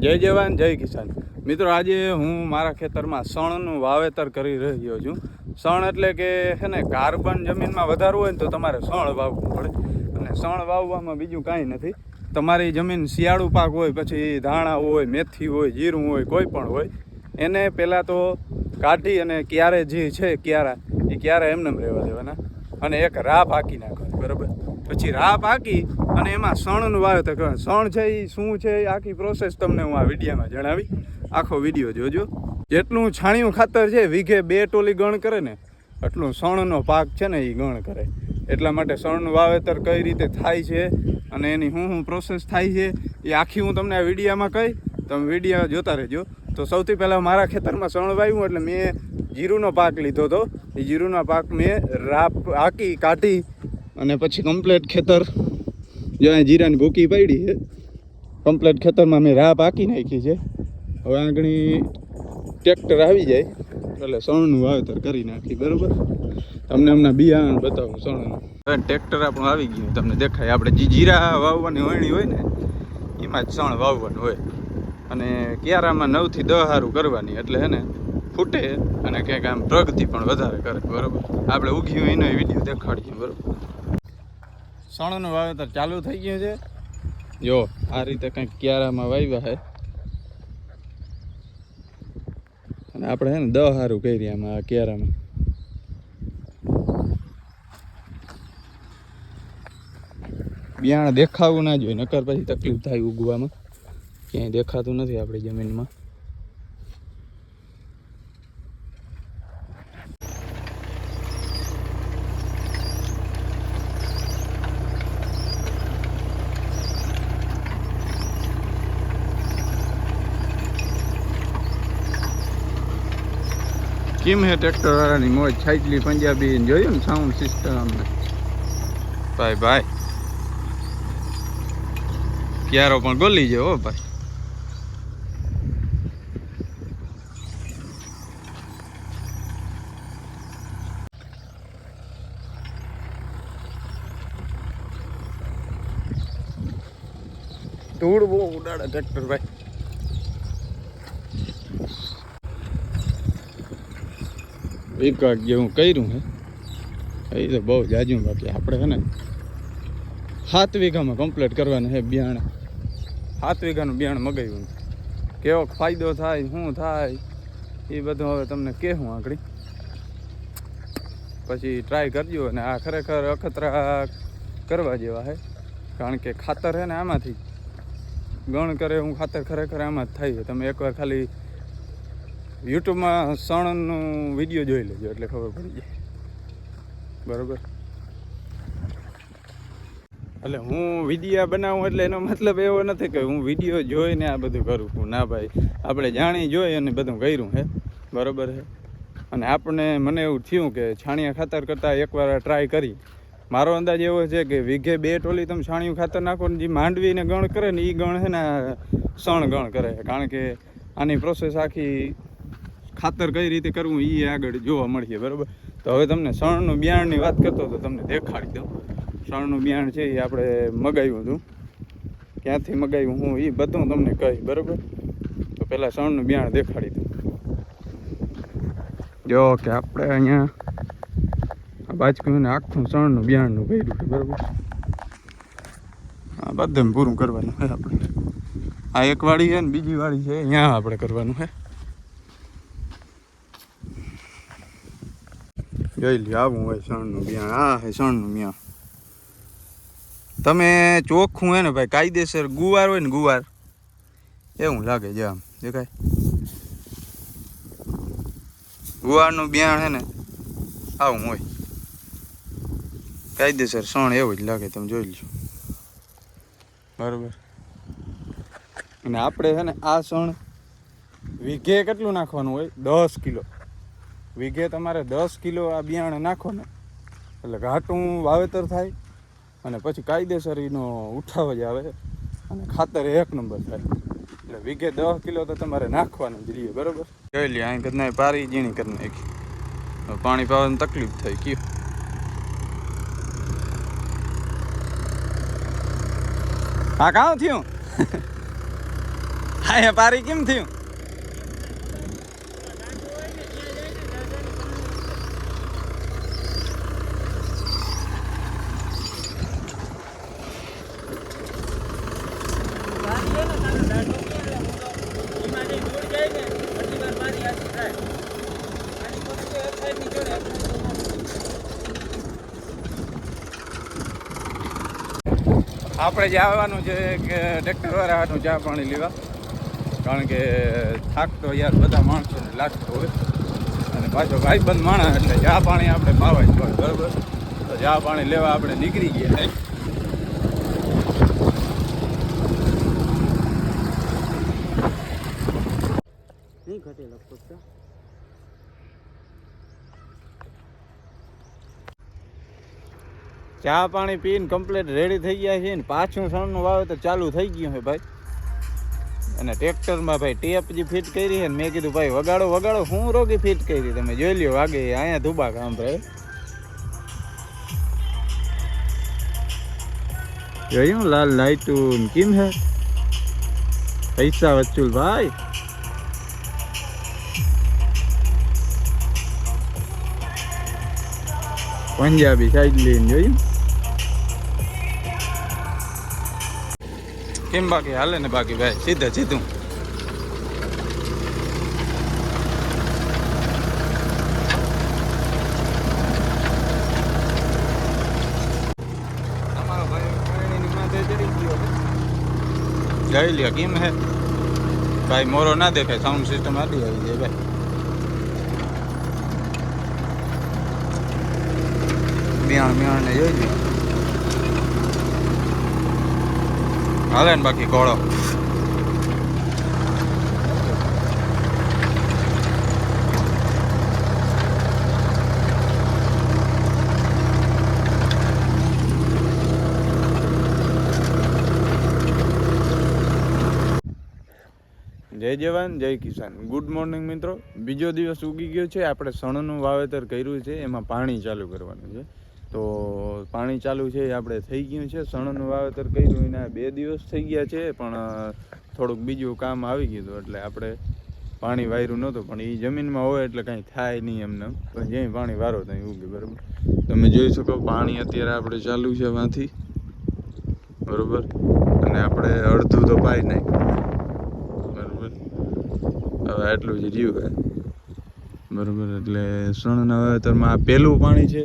જય જવાન, જય કિસાન. મિત્રો, આજે હું મારા ખેતરમાં શણનું વાવેતર કરી રહ્યો છું. શણ એટલે કે છે ને, કાર્બન જમીનમાં વધારવું હોય ને તો તમારે શણ વાવવું પડે. અને શણ વાવવામાં બીજું કાંઈ નથી. તમારી જમીન શિયાળુ પાક હોય, પછી ધાણા હોય, મેથી હોય, જીરું હોય, કોઈ પણ હોય, એને પહેલાં તો કાઢી અને ક્યારે જે છે, ક્યારા, એ ક્યારે એમને રહેવા દેવાના. અને એક રાહ હાકી નાખવાની, બરાબર? પછી રાહ પાકી અને એમાં શણનું વાવેતર કરવાનું શણ છે એ શું છે એ આખી પ્રોસેસ તમને હું આ વિડીયામાં જણાવી. આખો વીડિયો જોજો. જેટલું છાણિયું ખાતર છે, વીઘે બે ટોલી ગણ કરે ને, એટલું શણનો પાક છે ને એ ગણ કરે. એટલા માટે શણનું વાવેતર કઈ રીતે થાય છે અને એની શું શું પ્રોસેસ થાય છે, એ આખી હું તમને આ વિડીયામાં કહી તમે વિડીયા જોતા રહેજો. તો સૌથી પહેલાં મારા ખેતરમાં શણ વાવ્યું એટલે મેં જીરુંનો પાક લીધો હતો. એ જીરુનો પાક મેં રાપ, હાકી, કાઢી અને પછી કમ્પ્લેટ ખેતર, જો અહીં જીરાની ભૂકી પડી છે કમ્પ્લેટ ખેતરમાં મેં રાહ પાકી નાખી છે. હવે આગળ ટ્રેક્ટર આવી જાય, એટલે સણનું વાવેતર કરી નાખી, બરાબર? તમને હમણાં બિયારણ બતાવું સણનું. હવે ટ્રેક્ટર આપણું આવી ગયું, તમને દેખાય, આપણે જે જીરા વાવવાની વણી હોય ને, એમાં જ સણ વાવવાનું હોય. અને ક્યારામાં નવથી દહ હારું કરવાની, એટલે હે ને ફૂટે અને ક્યાંક આમ પ્રગતિ પણ વધારે કરે, બરાબર? આપણે ઉગ્યું એનો વીડિયો દેખાડીએ, બરોબર? સણનું વાવેતર ચાલુ થઈ ગયું છે. જો, આ રીતે કંઈક ક્યારામાં વાવ્યા છે. અને આપણે છે ને દહ હારું કરી આમાં આ ક્યારામાં. બિયાણ દેખાવું ના જોઈએ, નકર પછી તકલીફ થાય ઉગવામાં. ક્યાંય દેખાતું નથી આપણી જમીનમાં. કેમ હે ટ્રેક્ટર વાળાની મોજ? છાટલી પંજાબી જોયું ને સાઉન્ડ સિસ્ટમ ભાઈ ભાઈ. ક્યારો પણ ગોલી હો, ભાઈ. ધૂળ બહુ ઉડાડે ટ્રેક્ટર ભાઈ. વિકાક જેવું કર્યું હે, એ તો બહુ જાજું બાકી આપણે છે ને સાત વીઘામાં કમ્પ્લીટ કરવાનું છે બિયાણ. સાત વીઘાનું બિયાણ મગાવ્યું. કેવો ફાયદો થાય, શું થાય, એ બધું હવે તમને કહેવું આગળ. પછી ટ્રાય કરજો અને આ ખરેખર અખતરા કરવા જેવા છે કારણ કે ખાતર છે ને આમાંથી. ગણ કરે હું ખાતર ખરેખર આમાં જ થાય તમે એકવાર ખાલી યુટ્યુબમાં સણનું વીડિયો જોઈ લેજો એટલે ખબર પડી જાય. બરોબર? એટલે હું વિડીયા બનાવું એટલે એનો મતલબ એવો નથી કે હું વીડિયો જોઈને આ બધું કરું છું. ના ભાઈ, આપણે જાણી જોઈ અને બધું કર્યું હે બરોબર છે? અને આપણને મને એવું થયું કે છાણિયા ખાતર કરતાં એકવાર ટ્રાય કરી. મારો અંદાજ એવો છે કે વીઘે બે ટોલી તમે છાણિયું ખાતર નાખો ને જે માંડવીને ગણ કરે ને એ ગણ છે ને સણ ગણ કરે. કારણ કે આની પ્રોસેસ આખી ખાતર કઈ રીતે કરવું એ આગળ જોવા મળશે બરાબર? તો હવે તમને શણનું બિયારણની વાત કરતો તો તમને દેખાડી દઉં. શણનું બિયારણ છે એ આપણે મગાવ્યું હતું. ક્યાંથી મગાવ્યું હું એ બધું તમને કહી બરાબર? તો પહેલાં શણનું બિયારણ દેખાડી દઉં. જો કે આપણે અહીંયા આ બાજકુને આખું શણનું બિયારણનું કર્યું છે, બરાબર? આ બધે પૂરું કરવાનું છે આપણે. આ એક વાળી છે ને બીજી વાળી છે, અહીંયા આપણે કરવાનું છે. જોઈ લ્યો આવું હોય શણનું બિયાણ આ હે શણનું બિયાણ તમે ચોખ્ખું હે ને ભાઈ, કાયદેસર ગુવાર હોય ને ગુવાર, એવું લાગે છે આમ, દેખાય? ગુવારનું બિયાણ હે ને, આવું હોય. કાયદેસર શણ એવું જ લાગે, તમે જોઈ લો બરોબર. અને આપણે છે ને, આ શણ વીઘે કેટલું નાખવાનું હોય? દસ કિલો. વીઘે તમારે દસ કિલો આ બિયારણ નાખો ને એટલે ઘાટું વાવેતર થાય અને પછી કાયદેસર એનો ઉઠાવ જ આવે અને ખાતર એક નંબર થાય. એટલે વીઘે દસ કિલો તો તમારે નાખવાનું જ રહીએ, બરોબર? જોઈ લે અહીં કદના પારી ઝીણી કરી નાખી. પાણી પાવાની તકલીફ થઈ કયું? હા કાં થયું? હા પારી કેમ થયું? આપણે જે આવવાનું છે કે ટ્રેક્ટર વાળા હાટું ચા પાણી લેવા. કારણ કે થાક તો યાર બધા માણસોને લાગતો હોય. અને પાછો ભાઈબંધ માણસ એટલે ચા પાણી આપણે પાવા જ બરાબર? તો ચા પાણી લેવા આપણે નીકળી ગયા. નહીં ઘટે લગભગ ચા પાણી પીને કમ્પ્લીટ રેડી થઈ ગયા છે ને પાછું સણનું વાવેતર ચાલુ થઈ ગયું છે ભાઈ. અને ટ્રેક્ટરમાં ભાઈ ટેપ જે ફિટ કરી છે મેં કીધું, ભાઈ વગાડો વગાડો, હું રોગી ફિટ કરી તમે જોઈ લ્યો, વાગે અહીંયા ધુબા કામ ભાઈ. જોયું લાલ લાઈટું કેમ હે પૈસા વચ્ચુલ ભાઈ. પંજાબી સાઈડ લઈને જોયું. કેમ બાકી હાલે ને બાકી ભાઈ? સીધા સીધું. તમારો ભાઈ પાણીની માથે ચડી ગયો છે. જઈ લ્યો કેમ હે? ભાઈ મોરો ના દેખાય સાઉન્ડ સિસ્ટમ આડી આવી જાય ભાઈ. મિયાણ મિયાણ ને જોઈ લ્યો. હાલે ને બાકી કોળો જય જવાન, જય કિસાન. ગુડ મોર્નિંગ મિત્રો. બીજો દિવસ ઉગી ગયો છે. આપણે સણનું વાવેતર કર્યું છે. એમાં પાણી ચાલુ કરવાનું છે. તો પાણી ચાલુ છે એ આપણે થઈ ગયું છે. સણનું વાવેતર કર્યું, એના બે દિવસ થઈ ગયા છે, પણ થોડુંક બીજું કામ આવી ગયું હતું, એટલે આપણે પાણી વાયરું નહોતું, પણ એ જમીનમાં હોય એટલે કાંઈ થાય નહીં એમને પણ જ્યાં પાણી વારો ત્યાં ઉગે બરાબર. તમે જોઈ શકો પાણી અત્યારે આપણે ચાલુ છે વાંથી. બરાબર? અને આપણે અડધું તો પાઈ નાખ્યું. બરાબર? હવે આટલું જ રહ્યું બરાબર? એટલે સણના વાવેતરમાં આ પહેલું પાણી છે.